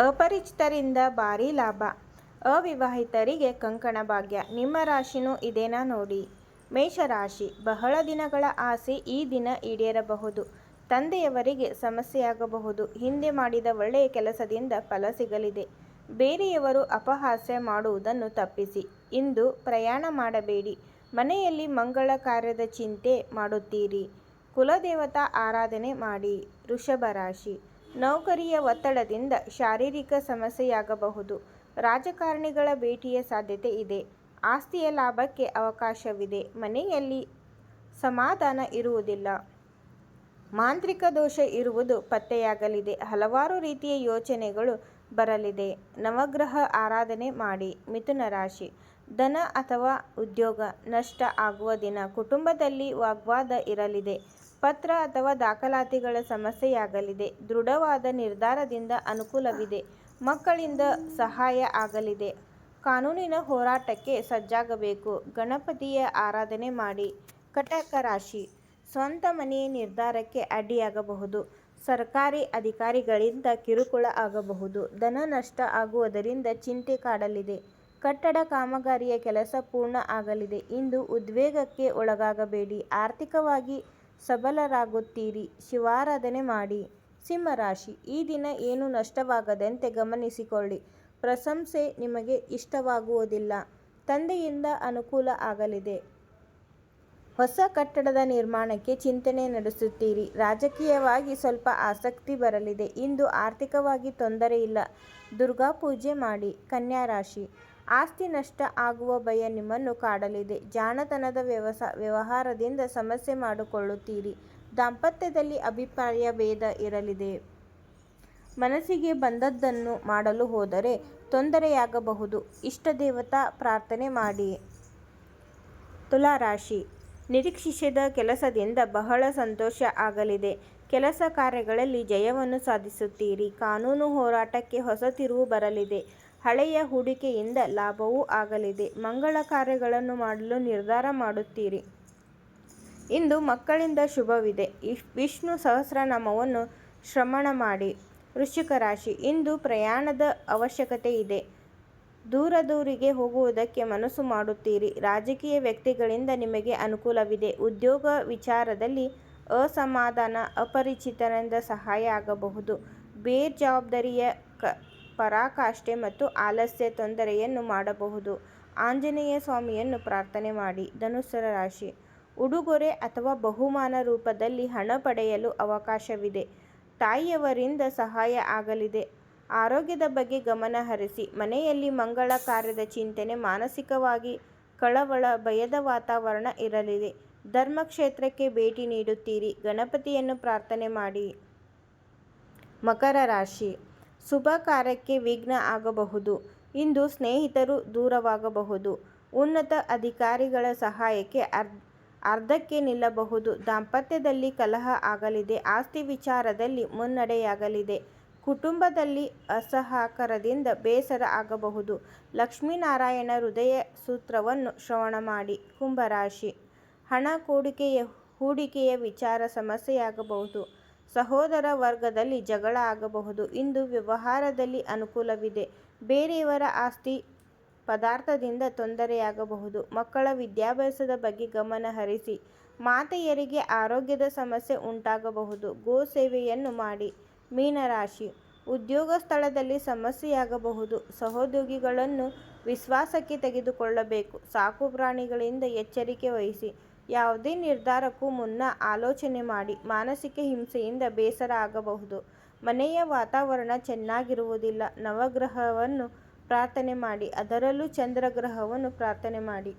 ಅಪರಿಚಿತರಿಂದ ಭಾರಿ ಲಾಭ. ಅವಿವಾಹಿತರಿಗೆ ಕಂಕಣ ಭಾಗ್ಯ. ನಿಮ್ಮ ರಾಶಿನೂ ಇದೇನಾ ನೋಡಿ. ಮೇಷರಾಶಿ. ಬಹಳ ದಿನಗಳ ಆಸೆ ಈ ದಿನ ಈಡೇರಬಹುದು. ತಂದೆಯವರಿಗೆ ಸಮಸ್ಯೆಯಾಗಬಹುದು. ಹಿಂದೆ ಮಾಡಿದ ಒಳ್ಳೆಯ ಕೆಲಸದಿಂದ ಫಲ ಸಿಗಲಿದೆ. ಬೇರೆಯವರು ಅಪಹಾಸ್ಯ ಮಾಡುವುದನ್ನು ತಪ್ಪಿಸಿ. ಇಂದು ಪ್ರಯಾಣ ಮಾಡಬೇಡಿ. ಮನೆಯಲ್ಲಿ ಮಂಗಳ ಕಾರ್ಯದ ಚಿಂತೆ ಮಾಡುತ್ತೀರಿ. ಕುಲದೇವತಾ ಆರಾಧನೆ ಮಾಡಿ. ವೃಷಭ ರಾಶಿ. ನೌಕರಿಯ ಒತ್ತಡದಿಂದ ಶಾರೀರಿಕ ಸಮಸ್ಯೆಯಾಗಬಹುದು. ರಾಜಕಾರಣಿಗಳ ಭೇಟಿಯ ಸಾಧ್ಯತೆ ಇದೆ. ಆಸ್ತಿಯ ಲಾಭಕ್ಕೆ ಅವಕಾಶವಿದೆ. ಮನೆಯಲ್ಲಿ ಸಮಾಧಾನ ಇರುವುದಿಲ್ಲ. ಮಾಂತ್ರಿಕ ದೋಷ ಇರುವುದು ಪತ್ತೆಯಾಗಲಿದೆ. ಹಲವಾರು ರೀತಿಯ ಯೋಚನೆಗಳು ಬರಲಿದೆ. ನವಗ್ರಹ ಆರಾಧನೆ ಮಾಡಿ. ಮಿಥುನ ರಾಶಿ. ಧನ ಅಥವಾ ಉದ್ಯೋಗ ನಷ್ಟ ಆಗುವ ದಿನ. ಕುಟುಂಬದಲ್ಲಿ ವಾಗ್ವಾದ ಇರಲಿದೆ. ಪತ್ರ ಅಥವಾ ದಾಖಲಾತಿಗಳ ಸಮಸ್ಯೆಯಾಗಲಿದೆ. ದೃಢವಾದ ನಿರ್ಧಾರದಿಂದ ಅನುಕೂಲವಿದೆ. ಮಕ್ಕಳಿಂದ ಸಹಾಯ ಆಗಲಿದೆ. ಕಾನೂನಿನ ಹೋರಾಟಕ್ಕೆ ಸಜ್ಜಾಗಬೇಕು. ಗಣಪತಿಯ ಆರಾಧನೆ ಮಾಡಿ. ಕಟಕ ರಾಶಿ. ಸ್ವಂತ ಮನೆಯ ನಿರ್ಧಾರಕ್ಕೆ ಅಡ್ಡಿಯಾಗಬಹುದು. ಸರ್ಕಾರಿ ಅಧಿಕಾರಿಗಳಿಂದ ಕಿರುಕುಳ ಆಗಬಹುದು. ಧನ ನಷ್ಟ ಆಗುವುದರಿಂದ ಚಿಂತೆ ಕಾಡಲಿದೆ. ಕಟ್ಟಡ ಕಾಮಗಾರಿಯ ಕೆಲಸ ಪೂರ್ಣ ಆಗಲಿದೆ. ಇಂದು ಉದ್ವೇಗಕ್ಕೆ ಒಳಗಾಗಬೇಡಿ. ಆರ್ಥಿಕವಾಗಿ ಸಬಲರಾಗುತ್ತೀರಿ. ಶಿವಾರಾಧನೆ ಮಾಡಿ. ಸಿಂಹರಾಶಿ, ಈ ದಿನ ಏನು ನಷ್ಟವಾಗದಂತೆ ಗಮನಿಸಿಕೊಳ್ಳಿ. ಪ್ರಶಂಸೆ ನಿಮಗೆ ಇಷ್ಟವಾಗುವುದಿಲ್ಲ. ತಂದೆಯಿಂದ ಅನುಕೂಲ ಆಗಲಿದೆ. ಹೊಸ ಕಟ್ಟಡದ ನಿರ್ಮಾಣಕ್ಕೆ ಚಿಂತನೆ ನಡೆಸುತ್ತೀರಿ. ರಾಜಕೀಯವಾಗಿ ಸ್ವಲ್ಪ ಆಸಕ್ತಿ ಬರಲಿದೆ. ಇಂದು ಆರ್ಥಿಕವಾಗಿ ತೊಂದರೆ ಇಲ್ಲ. ದುರ್ಗಾ ಪೂಜೆ ಮಾಡಿ. ಕನ್ಯಾ ರಾಶಿ ಆಸ್ತಿ ನಷ್ಟ ಆಗುವ ಭಯ ನಿಮ್ಮನ್ನು ಕಾಡಲಿದೆ. ಜಾಣತನದ ವ್ಯವಸ, ವ್ಯವಹಾರದಿಂದ ಸಮಸ್ಯೆ ಮಾಡಿಕೊಳ್ಳುತ್ತೀರಿ. ದಾಂಪತ್ಯದಲ್ಲಿ ಅಭಿಪ್ರಾಯ ಭೇದ ಇರಲಿದೆ. ಮನಸ್ಸಿಗೆ ಬಂದದ್ದನ್ನು ಮಾಡಲು ಹೋದರೆ ತೊಂದರೆಯಾಗಬಹುದು. ಇಷ್ಟ ದೇವತಾ ಪ್ರಾರ್ಥನೆ ಮಾಡಿ. ತುಲಾರಾಶಿ. ನಿರೀಕ್ಷಿಸಿದ ಕೆಲಸದಿಂದ ಬಹಳ ಸಂತೋಷ ಆಗಲಿದೆ. ಕೆಲಸ ಕಾರ್ಯಗಳಲ್ಲಿ ಜಯವನ್ನು ಸಾಧಿಸುತ್ತೀರಿ. ಕಾನೂನು ಹೋರಾಟಕ್ಕೆ ಹೊಸ ತಿರುವು ಬರಲಿದೆ. ಹಳೆಯ ಹೂಡಿಕೆಯಿಂದ ಲಾಭವೂ ಆಗಲಿದೆ. ಮಂಗಳ ಕಾರ್ಯಗಳನ್ನು ಮಾಡಲು ನಿರ್ಧಾರ ಮಾಡುತ್ತೀರಿ. ಇಂದು ಮಕ್ಕಳಿಂದ ಶುಭವಿದೆ. ವಿಷ್ಣು ಸಹಸ್ರನಾಮವನ್ನು ಶ್ರಮಣ ಮಾಡಿ. ವೃಶ್ಚಿಕ ರಾಶಿ, ಇಂದು ಪ್ರಯಾಣದ ಅವಶ್ಯಕತೆ ಇದೆ. ದೂರ ದೂರಿಗೆ ಹೋಗುವುದಕ್ಕೆ ಮನಸ್ಸು ಮಾಡುತ್ತೀರಿ. ರಾಜಕೀಯ ವ್ಯಕ್ತಿಗಳಿಂದ ನಿಮಗೆ ಅನುಕೂಲವಿದೆ. ಉದ್ಯೋಗ ವಿಚಾರದಲ್ಲಿ ಅಸಮಾಧಾನ, ಅಪರಿಚಿತರಿಂದ ಸಹಾಯ ಆಗಬಹುದು. ಬೇಜವಾಬ್ದಾರಿಯ ಪರಾಕಾಷ್ಠೆ ಮತ್ತು ಆಲಸ್ಯ ತೊಂದರೆಯನ್ನು ಮಾಡಬಹುದು. ಆಂಜನೇಯ ಸ್ವಾಮಿಯನ್ನು ಪ್ರಾರ್ಥನೆ ಮಾಡಿ. ಧನುಸ್ಸರ ರಾಶಿ. ಉಡುಗೊರೆ ಅಥವಾ ಬಹುಮಾನ ರೂಪದಲ್ಲಿ ಹಣ ಪಡೆಯಲು ಅವಕಾಶವಿದೆ. ತಾಯಿಯವರಿಂದ ಸಹಾಯ ಆಗಲಿದೆ. ಆರೋಗ್ಯದ ಬಗ್ಗೆ ಗಮನ ಹರಿಸಿ. ಮನೆಯಲ್ಲಿ ಮಂಗಳ ಕಾರ್ಯದ ಚಿಂತನೆ, ಮಾನಸಿಕವಾಗಿ ಕಳವಳ, ಭಯದ ವಾತಾವರಣ ಇರಲಿದೆ. ಧರ್ಮಕ್ಷೇತ್ರಕ್ಕೆ ಭೇಟಿ ನೀಡುತ್ತೀರಿ. ಗಣಪತಿಯನ್ನು ಪ್ರಾರ್ಥನೆ ಮಾಡಿ. ಮಕರ ರಾಶಿ. ಶುಭ ಕಾರ್ಯಕ್ಕೆ ವಿಘ್ನ ಆಗಬಹುದು. ಇಂದು ಸ್ನೇಹಿತರು ದೂರವಾಗಬಹುದು. ಉನ್ನತ ಅಧಿಕಾರಿಗಳ ಸಹಾಯಕ್ಕೆ ಅರ್, ಅರ್ಧಕ್ಕೆ ನಿಲ್ಲಬಹುದು. ದಾಂಪತ್ಯದಲ್ಲಿ ಕಲಹ ಆಗಲಿದೆ. ಆಸ್ತಿ ವಿಚಾರದಲ್ಲಿ ಮುನ್ನಡೆಯಾಗಲಿದೆ. ಕುಟುಂಬದಲ್ಲಿ ಅಸಹಕಾರದಿಂದ ಬೇಸರ ಆಗಬಹುದು. ಲಕ್ಷ್ಮೀನಾರಾಯಣ ಹೃದಯ ಸೂತ್ರವನ್ನು ಶ್ರವಣ ಮಾಡಿ. ಕುಂಭರಾಶಿ. ಹಣ, ಕೂಡಿಕೆಯ, ಹೂಡಿಕೆಯ ವಿಚಾರ ಸಮಸ್ಯೆಯಾಗಬಹುದು. ಸಹೋದರ ವರ್ಗದಲ್ಲಿ ಜಗಳ ಆಗಬಹುದು. ಇಂದು ವ್ಯವಹಾರದಲ್ಲಿ ಅನುಕೂಲವಿದೆ. ಬೇರೆಯವರ ಆಸ್ತಿ ಪದಾರ್ಥದಿಂದ ತೊಂದರೆಯಾಗಬಹುದು. ಮಕ್ಕಳ ವಿದ್ಯಾಭ್ಯಾಸದ ಬಗ್ಗೆ ಗಮನ ಹರಿಸಿ. ಮಾತೆಯರಿಗೆ ಆರೋಗ್ಯದ ಸಮಸ್ಯೆ ಉಂಟಾಗಬಹುದು. ಗೋ ಸೇವೆಯನ್ನು ಮಾಡಿ. ಮೀನರಾಶಿ. ಉದ್ಯೋಗ ಸ್ಥಳದಲ್ಲಿ ಸಮಸ್ಯೆಯಾಗಬಹುದು. ಸಹೋದ್ಯೋಗಿಗಳನ್ನು ವಿಶ್ವಾಸಕ್ಕೆ ತೆಗೆದುಕೊಳ್ಳಬೇಕು. ಸಾಕು ಪ್ರಾಣಿಗಳಿಂದ ಎಚ್ಚರಿಕೆ ವಹಿಸಿ. ಯಾವುದೇ ನಿರ್ಧಾರಕ್ಕೂ ಮುನ್ನ ಆಲೋಚನೆ ಮಾಡಿ ಮಾನಸಿಕ ಹಿಂಸೆಯಿಂದ ಬೇಸರ ಆಗಬಹುದು. ಮನೆಯ ವಾತಾವರಣ ಚೆನ್ನಾಗಿರುವುದಿಲ್ಲ. ನವಗ್ರಹವನ್ನು ಪ್ರಾರ್ಥನೆ ಮಾಡಿ. ಅದರಲ್ಲೂ ಚಂದ್ರಗ್ರಹವನ್ನು ಪ್ರಾರ್ಥನೆ ಮಾಡಿ.